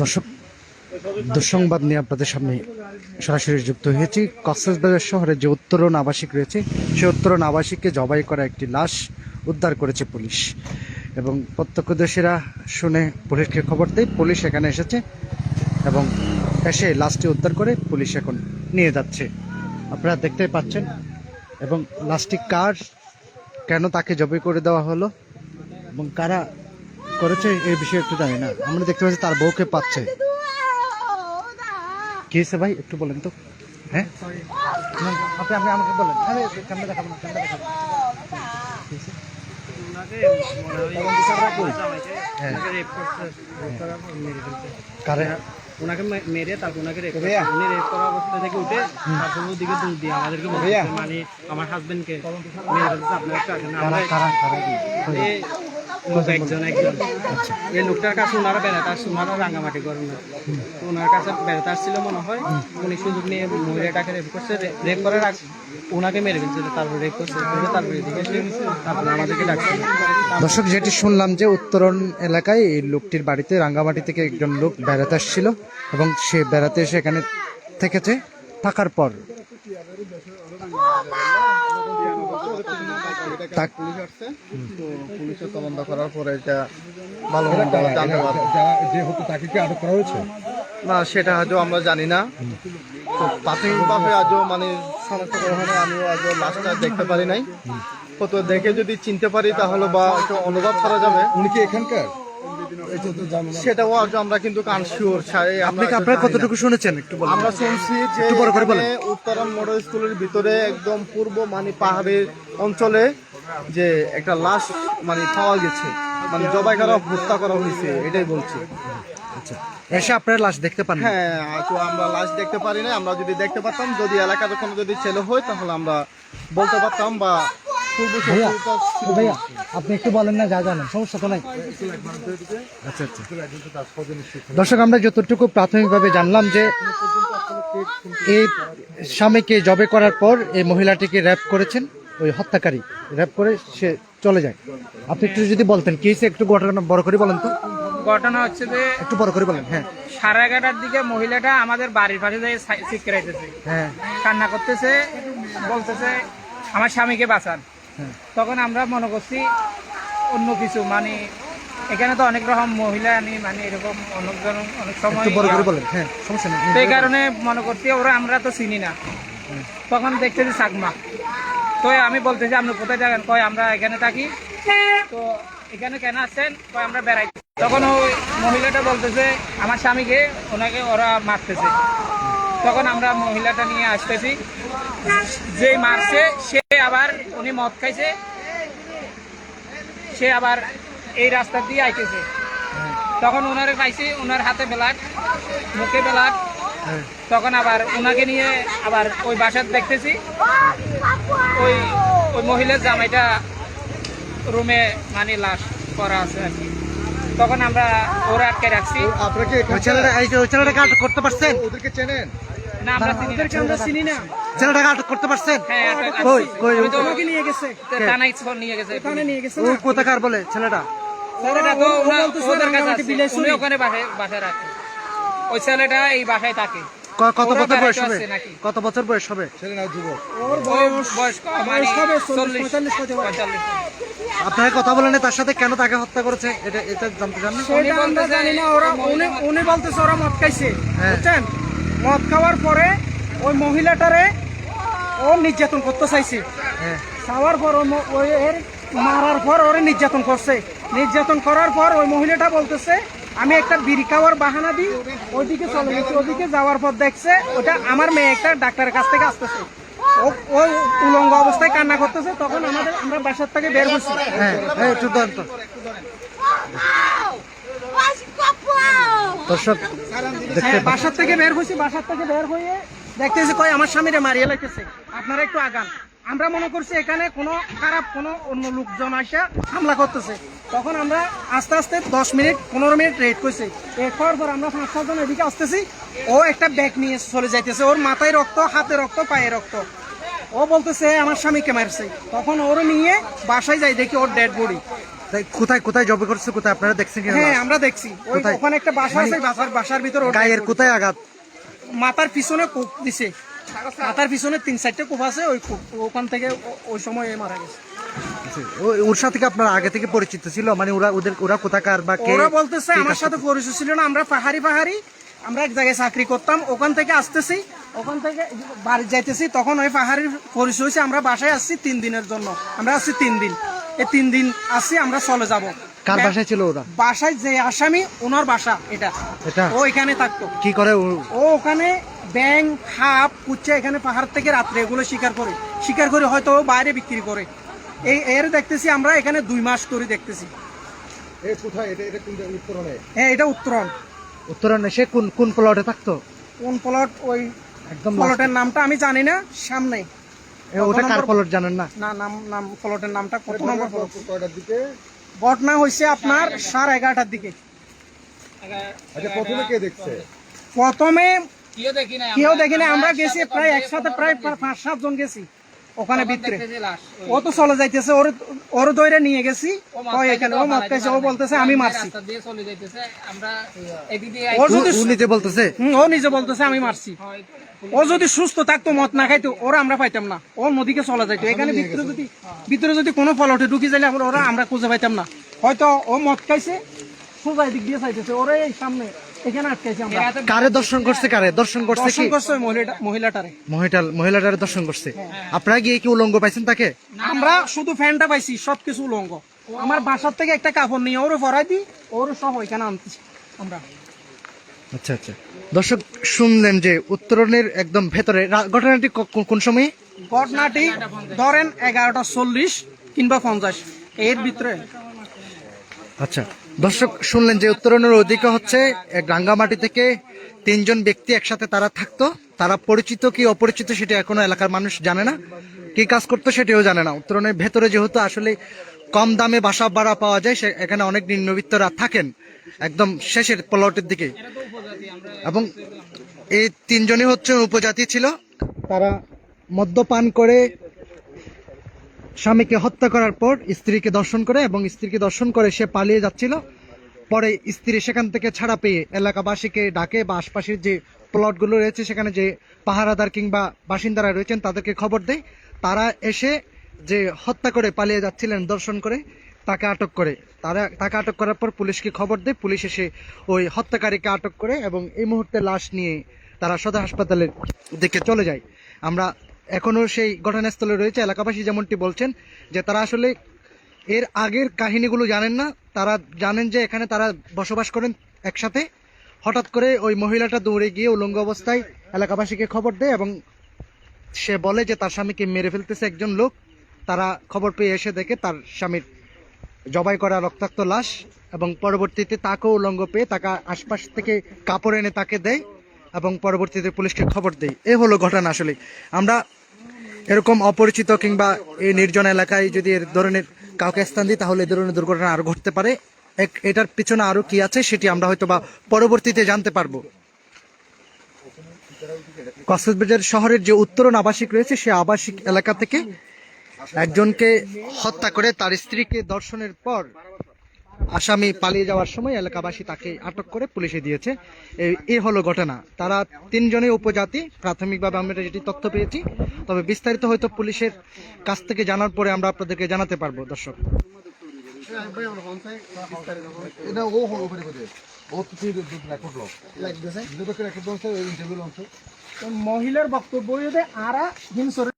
দর্শক, দুঃসংবাদ নিয়ে আপনাদের সামনে সরাসরি যুক্ত হয়েছি। কক্সবাজার শহরে যে উত্তরণ আবাসিক রয়েছে, সেই উত্তরণ আবাসিককে জবাই করা একটি লাশ উদ্ধার করেছে পুলিশ। এবং প্রত্যক্ষদর্শীরা শুনে পুলিশকে খবর দেয়, পুলিশ এখানে এসেছে এবং এসে লাশটি উদ্ধার করে পুলিশ এখন নিয়ে যাচ্ছে। আপনারা দেখতেই পাচ্ছেন, এবং লাশটি কার, কেন তাকে জবাই করে দেওয়া হলো, এবং কারা করেছে এই বিষয়ে একটু জানি না। আমরা দেখতে পাচ্ছি তার বউকে পাচ্ছে। কি হয়েছে ভাই? একটু বলেন তো। হ্যাঁ? আপনি আপনি আমাকে বলেন। আরে ক্যামেরা দেখাবো না? ক্যামেরা দেখাবো? কি হয়েছে? কারে? ওনাকে মেরে তারপর ওনাকে রেপ উনি রেপ করা? অবস্থা থেকে উঠে তারপর ওদিকে দূর দিয়ে আমাদেরকে মানে আমার হাজবেন্ডকে মেরে ফেলতেছে আপনারা কারা কারা কারা একজন একজন। এই লোকটার কাছে ওনারা বেড়াতে আসছে ওনারা রাঙ্গামাটি করেন না। ওনার কাছে বেড়াতে আসছিল মনে হয়, উনি সুযোগ নিয়ে মহিলাটাকে রেপ করছে। রেপ করার আগ ওনাকে মেরে তারপর রেপ করছে করে তারপর তারপরে আমাদেরকে দর্শক, যেটি শুনলাম যে উত্তরণ এলাকায় এই লোকটির বাড়িতে রাঙ্গামাটি থেকে একজন লোক বেড়াতে আসছিল এবং সে বেড়াতে এসে এখানে থেকেছে। থাকার পর তাক- পুলিশ আসছে। তো পুলিশের তদন্ত করার পরে এটা ভালো মন্দ জানতে পারব। যে হতো তাকে কি আটক করা হয়েছে? না সেটা আজও আমরা জানি না। তো প্রাথমিকভাবে আজও মানে শনাক্ত করা হয়নি। আমিও আজও লাশটা দেখতে পারি নাই। তো দেখে যদি চিনতে পারি তাহলে বা একটু অনুভব করা যাবে। উনি কি এখানকার? সেটাও আমরা কিন্তু কানশিওর আপনি আপনারা কতটুকু শুনেছেন? একটু বলুন। আমরা শুনছি যে একটু বড় করে বলেন। উত্তরণ মডেল স্কুলের ভিতরে একদম পূর্ব মানে পাহাড়ের অঞ্চলে যে একটা লাশ মানে পাওয়া গেছে। মানে জবাই করা হত্যা করা হয়েছে এটাই বলছি। আচ্ছা। এসে আপনারা লাশ দেখতে পান হ্যাঁ তো আমরা লাশ দেখতে পারি না আমরা যদি দেখতে পারতাম যদি এলাকার কোনো যদি ছেলে হয় তাহলে আমরা বলতে পারতাম বা ভাইয়া ভাইয়া আপনি একটু বলেন না যা জানেন সমস্যা তো নাই। আচ্ছা আচ্ছা দর্শক আমরা যতটুকু প্রাথমিকভাবে জানলাম যে এই স্বামীকে জবে করার পর এই মহিলাটিকে র্যাপ করেছেন ওই হত্যাকারী র্যাপ করে সে চলে যায়। আপনি একটু যদি বলতেন কি একটু ঘটনা বড় করে বলেন তো। ঘটনা হচ্ছে যে একটু বড় করে বলেন হ্যাঁ। সাড়ে এগারোটার দিকে মহিলাটা আমাদের বাড়ির পাশে যাই সিক্রেটেছে হ্যাঁ। কান্না করতেছে বলতেছে আমার স্বামীকে বাঁচান। তখন আমরা মনে করছি অন্য কিছু মানে এখানে তো অনেক রকম মহিলা আনি মানে এরকম অনেকজন অনেক সময় হ্যাঁ সমস্যা নেই। তো কারণে মনে করছি ওরা আমরা তো চিনি না। তখন দেখতেছি চাকমা তো আমি বলতেছি আপনি কোথায় যাবেন কয় আমরা এখানে থাকি। তো এখানে কেন আসছেন? কয় আমরা বেড়াই। তখন ওই মহিলাটা বলতেছে আমার স্বামীকে ওনাকে ওরা মারতেছে। তখন আমরা মহিলাটা নিয়ে আসতেছি। যে মারছে সে আবার উনি মদ খাইছে। সে আবার এই রাস্তা দিয়ে আইতেছে। তখন ওনারে পাইছি ওনার হাতে বেলাট মুখে বেলাট। তখন আবার ওনাকে নিয়ে আবার ওই বাসার দেখতেছি। ওই ওই মহিলার জামাইটা রুমে মানে লাশ করা আছে আর কি। তখন আমরা ওরা আটকে রাখছি। আপনাকে ওই ছেলেটা করতে পারছেন? ওদেরকে চেনেন? না আমরা চিনি না। আমরা চিনি না? ছেলেটাকে আটক করতে পারছেন? হ্যাঁ কই কই উনি তো আমাকে নিয়ে গেছে। নিয়ে গেছে নিয়ে গেছে ও কোথাকার বলে ছেলেটা? ছেলেটা তো ও- ও ওনা- বলতেছে ওদের কাছে রাঙামাটি আছে। বিলের উনি ওখানে বাসায় বাসায় রাখে। ওই ছেলেটা এই বাসায় থাকে। কত বছর বয়স হবে? কত বছর বয়স হবে? মানে আপনাকে কথা বলেন তার সাথে কেন তাকে হত্যা করেছে? এটা এটা জানতে চান না? ওরা উনি উনি বলতেছে ওরা মদ হ্যাঁ। বুঝছেন? মদ খাওয়ার পরে ওই মহিলাটারে ও নির্যাতন করতে চাইছে। হ্যাঁ। খাওয়ার পর ওই এর মারার পর ওরে নির্যাতন করছে। নির্যাতন করার পর ওই মহিলাটা বলতেছে আমি একটা বিড়ি খাওয়ার বাহানা দিই ওইদিকে চলে গেছি ওইদিকে যাওয়ার পর দেখছে ওটা আমার মেয়ে একটা ডাক্তারের কাছ থেকে আসতেছে। ও ওই উলঙ্গ অবস্থায় কান্না করতেছে তখন আমাদের আমরা বাসার থেকে বের করছি হ্যাঁ হ্যাঁ একটু। দর্শক হ্যাঁ বাসার থেকে বের হয়েছি বাসার থেকে বের হয়ে দেখতেছি কয় আমার স্বামীরে মারিয়ে লাইতেছে আপনারা একটু আগান। আমরা মনে করছি এখানে কোনো খারাপ কোনো অন্য লোকজন আসা হামলা করতেছে। তখন আমরা আস্তে আস্তে দশ মিনিট পনেরো মিনিট রেড করছি। রেড করার পর আমরা পাঁচ সাতজন এদিকে আসতেছি ও একটা ব্যাগ নিয়ে চলে যাইতেছে। ওর মাথায় রক্ত হাতে রক্ত পায়ে রক্ত। ও বলতেছে আমার স্বামীকে মারছে। তখন ওর নিয়ে বাসায় যাই দেখি ওর ডেড বডি তাই কোথায় কোথায় জবে করছে কোথায় আপনারা দেখছেন কি হ্যাঁ আমরা দেখছি। ওই? ওখানে একটা বাসা আছে বাসার বাসার ভিতরে গায়ের কোথায় আঘাত? মাথার পিছনে কোপ দিছে। মাথার পিছনে তিন চারটে কোপ আছে ওই ওখান থেকে ওই সময় মারা গেছে। ওর সাথে আপনার আগে থেকে পরিচিত ছিল? মানে ওরা ওদের ওরা কোথাকার বা ওরা বলতেছে আমার সাথে পরিচয় ছিল না আমরা পাহাড়ি পাহাড়ি আমরা এক জায়গায় চাকরি করতাম ওখান থেকে আসতেছি ওখান থেকে বাড়ি যাইতেছি তখন ওই পাহাড়ির পরিচয় হয়েছে আমরা বাসায় আসছি তিন দিনের জন্য আমরা আসছি তিন দিন। এই তিন দিন আসছি আমরা চলে যাব। কার বাসায় ছিল ওরা? বাসায় যে আসামি ওনার বাসা এটা। এটা? ও এখানে থাকতো। কি করে ও? ও ওখানে ব্যাং হাফ কুচ্চা এখানে পাহাড় থেকে রাত্রে এগুলো শিকার করে। শিকার করে হয়তো ও বাইরে বিক্রি করে। এই এর দেখতেছি আমরা এখানে দুই মাস করে দেখতেছি। এ কোথায়? এটা এটা কোন জায়গায়? উত্তরণে? হ্যাঁ এটা উত্তরণ। উত্তরায়ণে সে কোন কোন প্লটে থাকতো? কোন প্লট ওই একদম প্লটের নামটা আমি জানি না সামনে। ওটা কার জানেন না? না নাম নাম নামটা কত নম্বর কয়টার দিকে। ঘটনা হয়েছে আপনার সাড়ে এগারোটার দিকে। আচ্ছা প্রথমে কে দেখছে? প্রথমে কেউ দেখি না কেউ দেখিনি আমরা গেছি প্রায় একসাথে প্রায় পাঁচ সাত জন গেছি। ওখানে ভিতরে। ও তো চলে যাইতেছে ওর ওর দইরে নিয়ে গেছি। ও এখানে ও খাইছে ও বলতেছে আমি মারছি। রাস্তা দিয়ে চলে যাইতেছে আমরা এদিক দিয়ে ও যদি নিজে বলতেছে? ও নিজে বলতেছে আমি মারছি। ও যদি সুস্থ থাকতো মদ না খাইতো ওরা আমরা পাইতাম না। ও নদীকে চলে যাইতো। এখানে ভিতরে যদি ভিতরে যদি কোনো ফলটে ঢুকি যাইলে আমরা- ওরা আমরা খুঁজে পাইতাম না। হয়তো ও মদ খাইছে সোজা দিক দিয়ে চাইতেছে ওরে এই সামনে। এখানে আটকাইছে আমরা। কারে দর্শন করছে কারে? দর্শন করছে কি? করছে মহিলাটা মহিলাটারে। মহিলা মহিলাটারে দর্শন করছে। আপনারা গিয়ে কি উলঙ্গ পাইছেন তাকে? আমরা শুধু ফ্যানটা পাইছি সবকিছু উলঙ্গ। আমার বাসার থেকে একটা কাপড় নিয়ে ওরে ভরাই দিই ওর সহ এখানে আনতেছি আমরা। আচ্ছা আচ্ছা। দর্শক শুনলেন যে উত্তরণের একদম ভেতরে ঘটনাটি কোন- কোন সময়ে? ঘটনাটি ধরেন এগারোটা চল্লিশ কিংবা পঞ্চাশ। এর ভিতরে। আচ্ছা। দর্শক, শুনলেন যে উত্তরণের ওদিকে হচ্ছে রাঙ্গামাটি থেকে তিনজন ব্যক্তি একসাথে তারা থাকতো। তারা পরিচিত কি অপরিচিত সেটা এখনও এলাকার মানুষ জানে না। কি কাজ করতো সেটাও জানে না। উত্তরণের ভেতরে যেহেতু আসলে কম দামে বাসা ভাড়া পাওয়া যায়, সে এখানে অনেক নিম্নবিত্তরা থাকেন একদম শেষের প্লটের দিকে। এবং এই তিনজনই হচ্ছে উপজাতি ছিল। তারা মদ্যপান করে স্বামীকে হত্যা করার পর স্ত্রীকে দর্শন করে এবং স্ত্রীকে দর্শন করে সে পালিয়ে যাচ্ছিল। পরে স্ত্রী সেখান থেকে ছাড়া পেয়ে এলাকাবাসীকে ডাকে বা আশপাশের যে প্লটগুলো রয়েছে, সেখানে যে পাহারাদার কিংবা বাসিন্দারা রয়েছেন, তাদেরকে খবর দেয়। তারা এসে যে হত্যা করে পালিয়ে যাচ্ছিলেন দর্শন করে, তাকে আটক করে। তারা, তাকে আটক করার পর পুলিশকে খবর দেয়। পুলিশ এসে ওই হত্যাকারীকে আটক করে এবং এই মুহূর্তে লাশ নিয়ে তারা সদর হাসপাতালের দিকে চলে যায়। আমরা এখনও সেই ঘটনাস্থলে রয়েছে। এলাকাবাসী যেমনটি বলছেন যে তারা আসলে এর আগের কাহিনীগুলো জানেন না। তারা জানেন যে এখানে তারা বসবাস করেন একসাথে। হঠাৎ করে ওই মহিলাটা দৌড়ে গিয়ে উলঙ্গ অবস্থায় এলাকাবাসীকে খবর দেয় এবং সে বলে যে তার স্বামীকে মেরে ফেলতেছে একজন লোক। তারা খবর পেয়ে এসে দেখে তার স্বামীর জবাই করা রক্তাক্ত লাশ এবং পরবর্তীতে তাকেও উলঙ্গ পেয়ে তাকে আশপাশ থেকে কাপড় এনে তাকে দেয় এবং পরবর্তীতে পুলিশকে খবর দেয়। এ হলো ঘটনা আসলে আমরা এরকম অপরিচিত কিংবা এই নির্জন এলাকায় যদি এর ধরনের কাউকে স্থান দিই, তাহলে এ ধরনের দুর্ঘটনা আরও ঘটতে পারে। এক- এটার পিছনে আরও কি আছে সেটি আমরা হয়তো বা পরবর্তীতে জানতে পারব। কক্সবাজার শহরের যে উত্তরণ আবাসিক রয়েছে, সে আবাসিক এলাকা থেকে একজনকে হত্যা করে তার স্ত্রীকে দর্শনের পর আসামি পালিয়ে যাওয়ার সময় এলাকাবাসী তাকে আটক করে পুলিশে দিয়েছে। এ এই হলো ঘটনা। তারা তিনজনই উপজাতি প্রাথমিকভাবে আমরা যেটি তথ্য পেয়েছি তবে বিস্তারিত হয়তো পুলিশের কাছ থেকে জানার পরে আমরা আপনাদেরকে জানাতে পারব দর্শক। এটা ও মহিলার বক্তব্য আরা হিংসরে